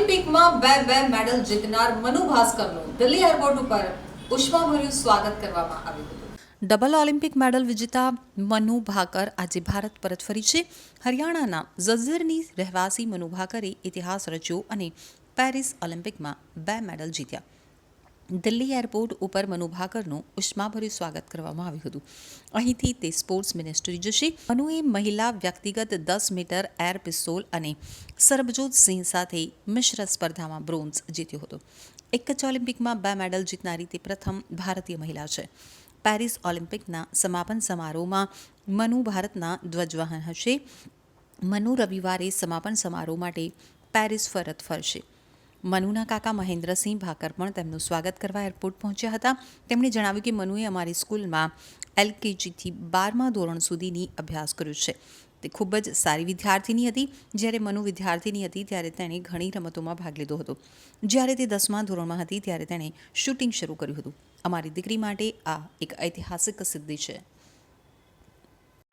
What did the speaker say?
ઓલિમ્પિકમાં બે બે મેડલ જીતનાર મનુ ભાસ્કરનું દિલ્હી એરપોર્ટ ઉપર ઉષ્માભર્યું સ્વાગત કરવામાં આવ્યું હતું. ડબલ ઓલિમ્પિક મેડલ વિજેતા મનુ ભાકર આજે ભારત પરત ફરી છે. હરિયાણાના ઝઝરની રહેવાસી મનુ ભાકરે ઇતિહાસ રચ્યો અને પેરિસ ઓલિમ્પિકમાં બે મેડલ જીત્યા. દિલ્હી એરપોર્ટ ઉપર મનુ ભાકરનું ઉષ્માભર્યું સ્વાગત કરવામાં આવ્યું હતું. અહીંથી તે સ્પોર્ટ્સ મિનિસ્ટ્રી જશે. મનુએ મહિલા વ્યક્તિગત દસ મીટર એર પિસ્તોલ અને સરબજોત સિંહ સાથે મિશ્ર સ્પર્ધામાં બ્રોન્ઝ જીત્યો હતો. એક જ ઓલિમ્પિકમાં બે મેડલ જીતનારી તે પ્રથમ ભારતીય મહિલા છે. પેરિસ ઓલિમ્પિકના સમાપન સમારોહમાં મનુ ભારતના ધ્વજવાહન હશે. મનુ રવિવારે સમાપન સમારોહ માટે પેરિસ ફરત ફરશે. મનુના કાકા મહેન્દ્રસિંહ ભાકર પણ તેમનું સ્વાગત કરવા એરપોર્ટ પહોંચ્યા હતા. તેમણે જણાવ્યું કે મનુએ અમારી સ્કૂલમાં એલકેજીથી બારમા ધોરણ સુધીની અભ્યાસ કર્યો છે. તે ખૂબ જ સારી વિદ્યાર્થીની હતી. જ્યારે મનુ વિદ્યાર્થીની હતી ત્યારે તેણે ઘણી રમતોમાં ભાગ લીધો હતો. જ્યારે તે દસમા ધોરણમાં હતી ત્યારે તેણે શૂટિંગ શરૂ કર્યું હતું. અમારી દીકરી માટે આ એક ઐતિહાસિક સિદ્ધિ છે.